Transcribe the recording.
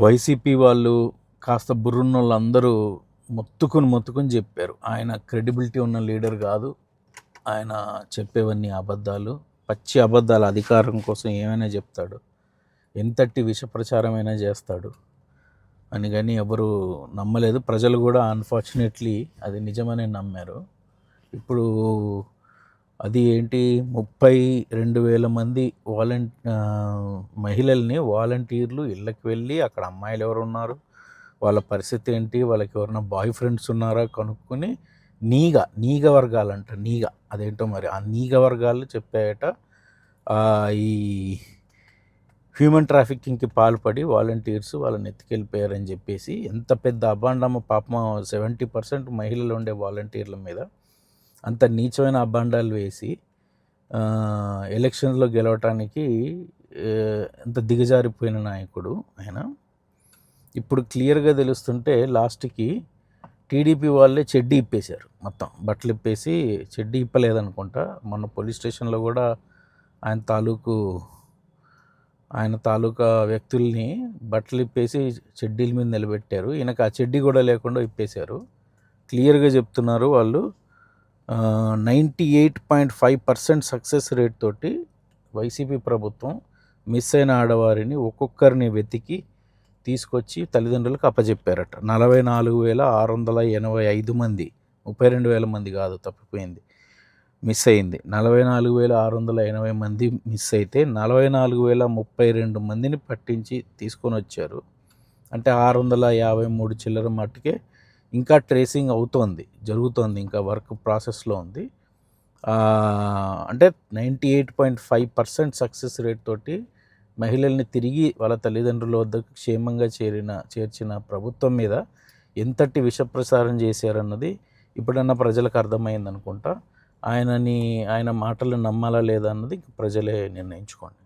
YCP వాళ్ళు కాస్త బుర్రున్న వాళ్ళందరూ మొత్తుకుని మొత్తుకుని చెప్పారు. ఆయన క్రెడిబిలిటీ ఉన్న లీడర్ కాదు. ఆయన చెప్పేవన్నీ అబద్ధాలు. పచ్చి అబద్ధాలు అధికారం కోసం ఏమైనా చెప్తాడు. ఎంతటి విష ప్రచారమైనా చేస్తాడు అని కానీ ఎవరు నమ్మలేదు. ప్రజలు కూడా అన్ఫార్చునేట్లీ అది నిజమనే నమ్మారు. ఇప్పుడు అది ఏంటి? ముప్పై రెండు వేల మంది వాలంటీ మహిళల్ని వాలంటీర్లు ఇళ్ళకి వెళ్ళి అక్కడ అమ్మాయిలు ఎవరు ఉన్నారు? వాళ్ళ పరిస్థితి ఏంటి? వాళ్ళకి ఎవరైనా బాయ్ ఫ్రెండ్స్ ఉన్నారా? కనుక్కొని నీగ నీగ వర్గాలంట నీగ. అదేంటో మరి? ఆ నీగ వర్గాలు చెప్పాయట. ఈ హ్యూమన్ ట్రాఫికింగ్కి పాల్పడి వాలంటీర్స్ వాళ్ళని ఎత్తుకెళ్ళిపోయారని చెప్పేసి ఎంత పెద్ద అభాండమ పాపం సెవెంటీ పర్సెంట్ మహిళలు ఉండే వాలంటీర్ల మీద అంత నీచమైన అభాండాలు వేసి ఎలక్షన్స్లో ఎలక్షన్లో గెలవటానికి ఎంత దిగజారిపోయిన నాయకుడు ఆయన. ఇప్పుడు క్లియర్గా తెలుస్తుంటే లాస్ట్కి టీడీపీ వాళ్ళే చెడ్డీ ఇప్పేశారు మొత్తం. బట్టలు ఇప్పేసి చెడ్డీ ఇప్పలేదనుకుంటా. మొన్న పోలీస్ స్టేషన్లో కూడా ఆయన తాలూకు ఆయన తాలూకా వ్యక్తుల్ని బట్టలు ఇప్పేసి చెడ్డీల మీద నిలబెట్టారు. ఈయనకు ఆ చెడ్డీ కూడా లేకుండా ఇప్పేశారు. క్లియర్గా చెప్తున్నారు వాళ్ళు. Ninety eight point five percent success rate తోటి వైసీపీ ప్రభుత్వం మిస్ అయిన ఆడవారిని ఒక్కొక్కరిని వెతికి తీసుకొచ్చి తల్లిదండ్రులకు అప్పజెప్పారట. నలభై నాలుగు వేల ఆరు వందల ఎనభై ఐదు మంది ముప్పై రెండు వేల మంది కాదు తప్పిపోయింది. మిస్ అయింది. నలభై నాలుగు వేల ఆరు వందల ఎనభై మంది మిస్ అయితే నలభై నాలుగు వేల ముప్పై రెండు మందిని పట్టించి తీసుకొని వచ్చారు. అంటే ఆరు వందల యాభై మూడు చిల్లర మట్టుకే ఇంకా ట్రేసింగ్ అవుతోంది జరుగుతోంది ఇంకా వర్క్ ప్రాసెస్లో ఉంది. అంటే ninety eight point five percent success rate తోటి మహిళల్ని తిరిగి వాళ్ళ తల్లిదండ్రుల వద్దకు క్షేమంగా చేరిన చేర్చిన ప్రభుత్వం మీద ఎంతటి విషప్రసారం చేశారన్నది ఇప్పుడన్నా ప్రజలకు అర్థమైంది అనుకుంటా ఆయనని ఆయన మాటలు నమ్మాలా లేదా అన్నది ప్రజలే నిర్ణయించుకోండి.